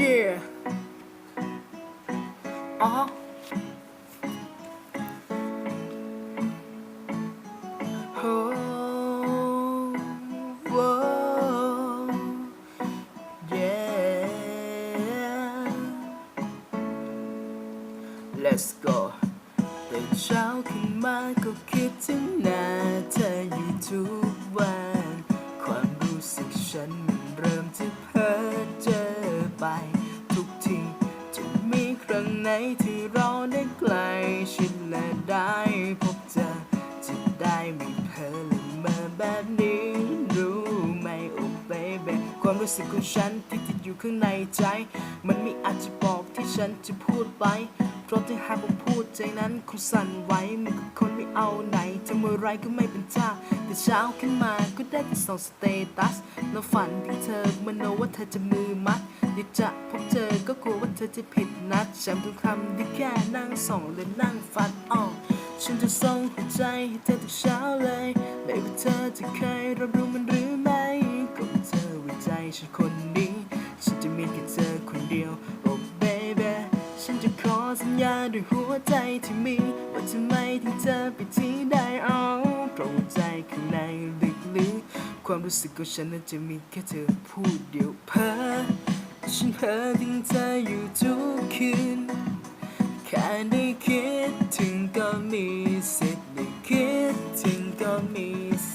Yeah อ๋อ Oh, whoa, yeah. Let's go ตื่นเช้าขึ้นมาก็คิดถึงหน้าเธออยู่ทุก ไหนที่เราได้ใกล้ชิดและได้พบเจอจะได้ไม่เพ้อละเมอแบบนี้รู้ไหมโอ้เบเบความรู้สึกของฉันที่ติดอยู่ข้างในใจ มันไม่อาจจะบอกที่ฉันจะพูดไป ราะถ้าหากว่าพูดใจนั้นคงสั่นไหวเหมือนกับคนไม่เอาไหนทำอะไรก็ไม่เป็นท่าแต่เช้าขึ้นมาก็ได้แต่ส่องสเตตัสแล้วฝันถึงเธอมโนว่าเธอจะมือมัดอยากจะพบเจอก็กลัวว่าเธอจะผิดนัดจำทุกคำได้แค่นั่งส่องและนั่งฟัดออกฉันจะส่งหัวใจให้เธอทุกเช้าเลยไม่ว่าเธอจะเคยรับรู้มันหรือไม่ก็เธอไว้ใจฉันคน สัญญาด้วยหัวใจที่มี ว่าจะไม่ทิ้งเธอไปที่ใดอ๋อเพราะใจข้างในลึกๆความรู้สึกของฉันนั้นจะมีแค่เธอพูดเดียวเพ้อฉันเพ้อถึงเธออยู่ทุกคืนแค่ได้คิดถึงก็มีสิทธิ์ได้คิดถึงก็มี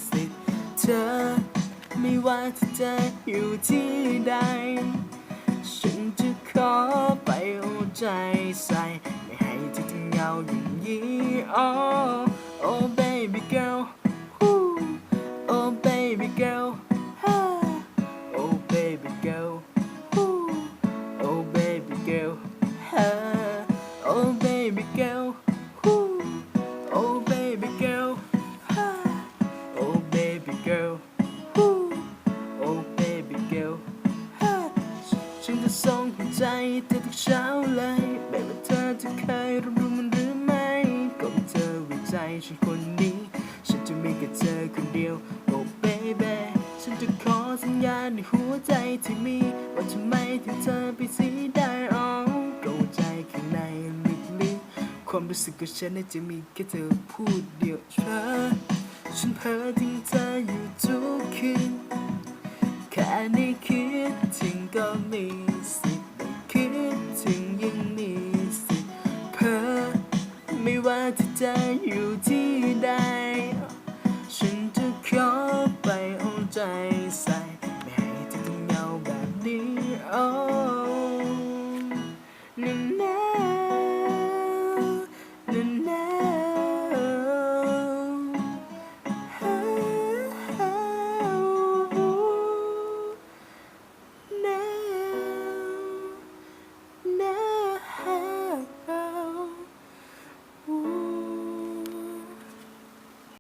สิทธิ์เธอ ไม่ว่าเธอจะอยู่ที่ใด ฉันจะขอไปเอาใจใส่ ไม่ให้เธอต้องเหงาอย่างนี้ oh oh baby จะส่งหัวใจเธอทุกเช้าเลยไม่ว่าเธอจะเคยรับรู้มันหรือไม่ก็เธอไว้ใจฉันคนนี้ ฉันจะมีแค่เธอคนเดียว oh baby ฉันจะขอสัญญาในหัวใจที่มี ว่าจะไม่ทิ้งเธอไปสีใดอ๋อก็ใจข้างในลึกๆความรู้สึกของฉันน่ะจะมีแค่เธอพูดเดียวเธอฉันเพ้อถึงเธออยู่ทุกคืนแค่ได้คิดถึงก็มี ที่ใด ฉันจะขอ